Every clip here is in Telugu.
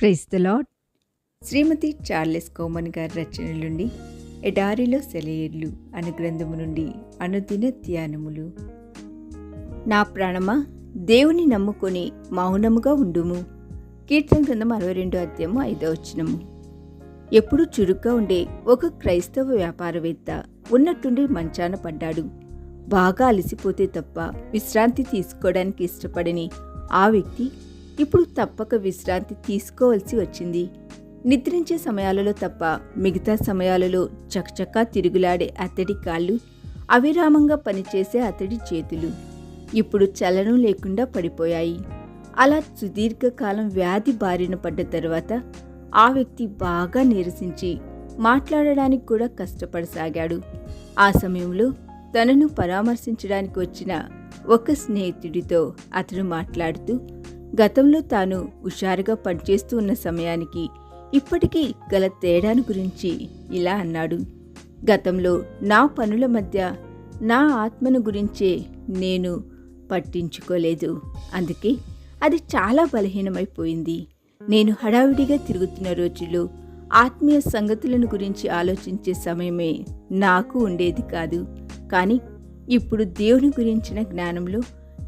Praise the Lord Shrimati Charles Cowman గారి రచన నుండి ఎడారిలో సెలయేర్లు అను గ్రంథము నుండి అనుదిన ధ్యానములు. నా ప్రాణమా దేవుని నమ్ముకొని మౌనముగా ఉండుము. కీర్తన గ్రంథం అరవై రెండు అధ్యాయము ఐదో వచ్చినము ఎప్పుడు చురుగ్గా ఉండే ఒక క్రైస్తవ వ్యాపారవేత్త ఉన్నట్టుండి మంచాన పడ్డాడు. బాగా అలసిపోతే తప్ప విశ్రాంతి తీసుకోవడానికి ఇష్టపడని ఆ వ్యక్తి ఇప్పుడు తప్పక విశ్రాంతి తీసుకోవాల్సి వచ్చింది. నిద్రించే సమయాలలో తప్ప మిగతా సమయాలలో చకచకా తిరుగులాడే అతడి కాళ్ళు అవిరామంగా పనిచేసే అతడి చేతులు ఇప్పుడు చలనం లేకుండా పడిపోయాయి. అలా సుదీర్ఘకాలం వ్యాధి బారిన పడ్డ తర్వాత ఆ వ్యక్తి బాగా నిరసించి మాట్లాడడానికి కూడా కష్టపడసాగాడు. ఆ సమయంలో తనను పరామర్శించడానికి వచ్చిన ఒక స్నేహితుడితో అతను మాట్లాడుతూ గతంలో తాను హుషారుగా పనిచేస్తూ ఉన్న సమయానికి ఇప్పటికీ గల తేడాను గురించి ఇలా అన్నాడు. గతంలో నా పనుల మధ్య నా ఆత్మను గురించే నేను పట్టించుకోలేదు. అందుకే అది చాలా బలహీనమైపోయింది. నేను హడావిడిగా తిరుగుతున్న రోజుల్లో ఆత్మీయ సంగతులను గురించి ఆలోచించే సమయమే నాకు ఉండేది కాదు. కానీ ఇప్పుడు దేవుని గురించిన జ్ఞానంలో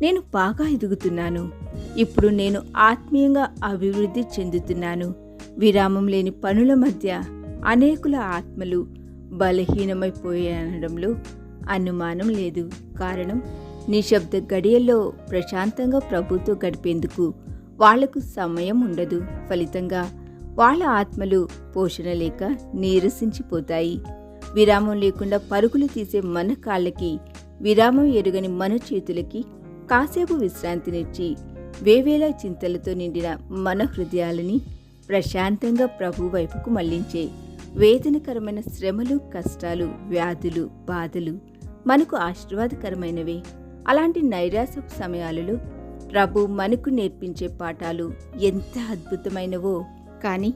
నేను బాగా ఎదుగుతున్నాను. ఇప్పుడు నేను ఆత్మీయంగా అభివృద్ధి చెందుతున్నాను. విరామం లేని పనుల మధ్య అనేకుల ఆత్మలు బలహీనమైపోయనడంలో అనుమానం లేదు. కారణం నిశ్శబ్ద గడియల్లో ప్రశాంతంగా ప్రభుతో గడిపేందుకు వాళ్ళకు సమయం ఉండదు. ఫలితంగా వాళ్ళ ఆత్మలు పోషణ లేక నీరసించిపోతాయి. విరామం లేకుండా పరుగులు తీసే మన కాళ్ళకి విరామం ఎరుగని మన చేతులకి కాసేపు విశ్రాంతినిచ్చి వేవేల చింతలతో నిండిన మన హృదయాలని ప్రశాంతంగా ప్రభు వైపుకు మళ్ళించే వేదనకరమైన శ్రమలు కష్టాలు వ్యాధులు బాధలు మనకు ఆశీర్వాదకరమైనవే. అలాంటి నైరాశ సమయాలలో ప్రభు మనకు నేర్పించే పాఠాలు ఎంత అద్భుతమైనవో. కానీ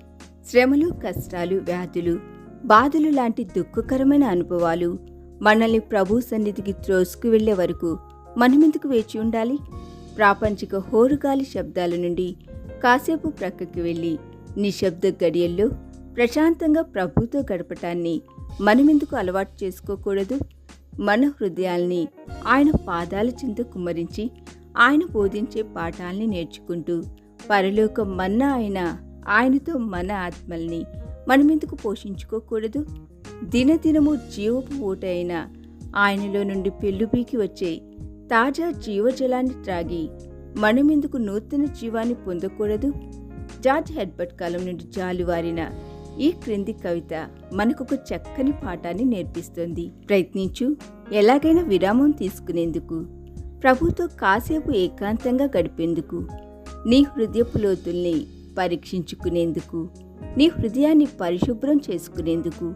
శ్రమలు కష్టాలు వ్యాధులు బాధలు లాంటి దుఃఖకరమైన అనుభవాలు మనల్ని ప్రభు సన్నిధికి త్రోసుకు వెళ్ళే వరకు మనమెందుకు వేచి ఉండాలి? ప్రాపంచిక హోరుగాలి శబ్దాల నుండి కాసేపు ప్రక్కకి వెళ్ళి నిశ్శబ్ద గడియల్లో ప్రశాంతంగా ప్రభుతో గడపటాన్ని మనమెందుకు అలవాటు చేసుకోకూడదు? మన హృదయాల్ని ఆయన పాదాల చింత కుమ్మరించి ఆయన బోధించే పాఠాల్ని నేర్చుకుంటూ పరలోక మన్న ఆయన ఆయనతో మన ఆత్మల్ని మనమెందుకు పోషించుకోకూడదు? దినదినము జీవపు ఊట అయిన ఆయనలో నుండి పెళ్ళుబీకి వచ్చే తాజా జీవజలాన్ని త్రాగి మనమెందుకు నూతన జీవాన్ని పొందకూడదు? జార్జ్ హెడ్బర్ట్ కాలం నుండి జాలువారిన ఈ క్రింది కవిత మనకొక చక్కని పాఠాన్ని నేర్పిస్తుంది. ప్రయత్నించు. ఎలాగైనా విరామం తీసుకునేందుకు ప్రభుతో కాసేపు ఏకాంతంగా గడిపేందుకు నీ హృదయపు లోతుల్ని పరీక్షించుకునేందుకు నీ హృదయాన్ని పరిశుభ్రం చేసుకునేందుకు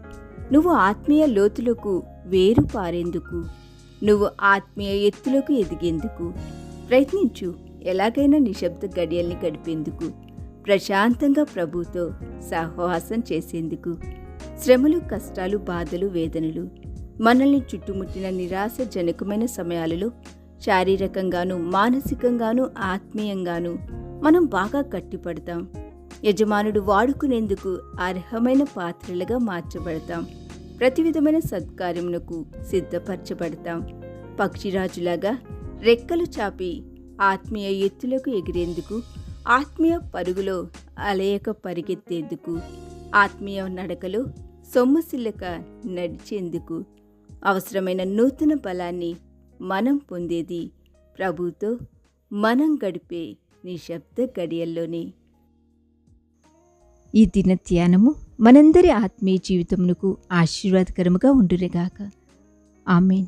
నువ్వు ఆత్మీయ లోతులకు వేరు పారేందుకు నువ్వు ఆత్మీయ ఎత్తులకు ఎదిగేందుకు? ప్రయత్నించు. ఎలాగైనా నిశ్శబ్ద గడియల్ని గడిపేందుకు. ప్రశాంతంగా ప్రభుతో సహవాసం చేసేందుకు. శ్రమలు కష్టాలు బాధలు వేదనలు మనల్ని చుట్టుముట్టిన నిరాశ జనకమైన సమయాలలో శారీరకంగాను మానసికంగాను ఆత్మీయంగాను మనం బాగా కట్టిపడతాం యజమానుడు వాడుకునేందుకు అర్హమైన పాత్రలుగా మార్చబడతాం. ప్రతి విధమైన సత్కార్యమునకు సిద్ధపరచబడతాం. పక్షిరాజులాగా రెక్కలు చాపి ఆత్మీయ ఎత్తులకు ఎగిరేందుకు ఆత్మీయ పరుగులో అలయక పరిగెత్తేందుకు ఆత్మీయ నడకలో సొమ్మసిల్లక నడిచేందుకు అవసరమైన నూతన బలాన్ని మనం పొందేది ప్రభుతో మనం గడిపే నిశ్శబ్ద గడియల్లోనే. ఈ దిన ధ్యానము మనందరి ఆత్మీయ జీవితమునకు ఆశీర్వాదకరముగా ఉండురేగాక ఆమెన్.